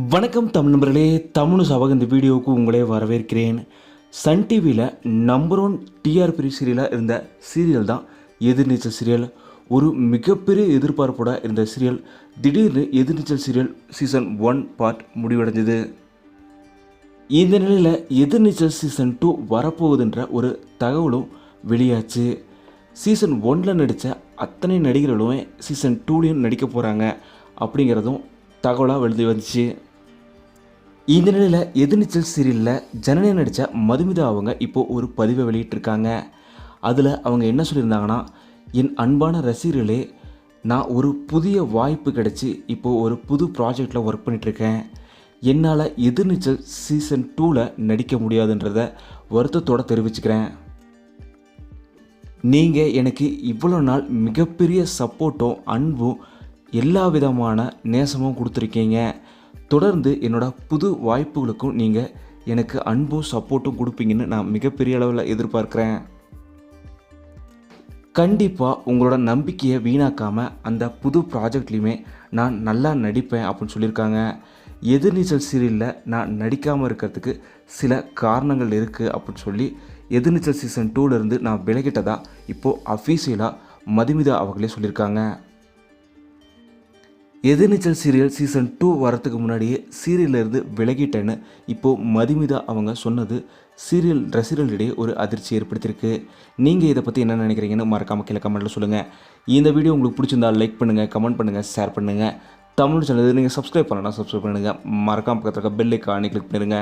வணக்கம் தமிழ் நண்பர்களே தமிழ் சபக இந்த வீடியோவுக்கு உங்களே வரவேற்கிறேன். சன் டிவியில் நம்பர் ஒன் டிஆர்பி சீரியலாக இருந்த சீரியல் தான் எதிர்நீச்சல் சீரியல் ஒரு மிகப்பெரிய எதிர்பார்ப்போட இருந்த சீரியல் திடீர்னு Ethirneechal serial season one part முடிவடைஞ்சது. இந்த நிலையில் எதிர்நீச்சல் சீசன் டூ வரப்போகுதுன்ற ஒரு தகவலும் வெளியாச்சு. சீசன் ஒனில் நடித்த அத்தனை நடிகர்களும் சீசன் டூலையும் நடிக்க போகிறாங்க அப்படிங்கிறதும் தகவலாக வெளியே வந்துச்சு இந்த நிலையில் எதிர்நீச்சல் சீரியலில் ஜனனி நடித்த மதுமிதா அவங்க இப்போது ஒரு பதிவை வெளியிட்டிருக்காங்க. அதில் அவங்க என்ன சொல்லியிருந்தாங்கன்னா என் அன்பான ரசிகர்களே நான் ஒரு புதிய வாய்ப்பு கிடச்சி இப்போது ஒரு புது ப்ராஜெக்டில் ஒர்க் பண்ணிகிட்ருக்கேன் என்னால் எதிர்நீச்சல் சீசன் டூவில் நடிக்க முடியாதுன்றத வருத்தத்தோடு தெரிவிச்சுக்கிறேன். நீங்கள் எனக்கு இவ்வளோ நாள் மிகப்பெரிய சப்போர்ட்டும் அன்பும் எல்லா விதமான நேசமும் கொடுத்துருக்கீங்க. தொடர்ந்து என்னோட புது வாய்ப்புகளுக்கும் நீங்கள் எனக்கு அன்பும் சப்போர்ட்டும் கொடுப்பீங்கன்னு நான் மிகப்பெரிய அளவில் எதிர்பார்க்குறேன். கண்டிப்பாக உங்களோட நம்பிக்கையை வீணாக்காமல் அந்த புது ப்ராஜெக்ட்லேயுமே நான் நல்லா நடிப்பேன் அப்படின்னு சொல்லியிருக்காங்க. எதிர்நீச்சல் சீரியலில் நான் நடிக்காமல் இருக்கிறதுக்கு சில காரணங்கள் இருக்குது அப்படின்னு சொல்லி எதிர்நீச்சல் சீசன் டூலேருந்து நான் விலகிட்டதாக இப்போது அஃபீஷியலாக மதுமிதா அவர்களே சொல்லியிருக்காங்க. எதிர்நீச்சல் சீரியல் சீசன் டூ வரத்துக்கு முன்னாடியே சீரியலிருந்து விலகிட்டேன்னு இப்போது மதுமிதா அவங்க சொன்னது சீரியல் ரசிகர்களிடையே ஒரு அதிர்ச்சி ஏற்படுத்தியிருக்கு. நீங்கள் இதை பற்றி என்ன நினைக்கிறீங்கன்னு மறக்காமல் கீழே கமெண்ட்டில் சொல்லுங்கள் இந்த வீடியோ உங்களுக்கு பிடிச்சிருந்தா லைக் பண்ணுங்கள் கமெண்ட் பண்ணுங்கள் ஷேர் பண்ணுங்கள் தமிழ் சேனல் நீங்கள் சப்ஸ்கிரைப் பண்ணலாம் சப்ஸ்கிரைப் பண்ணுங்கள் மறக்காமல் பக்கத்தில் இருக்க பெல் ஐக்கானே கிளிக் பண்ணிடுங்க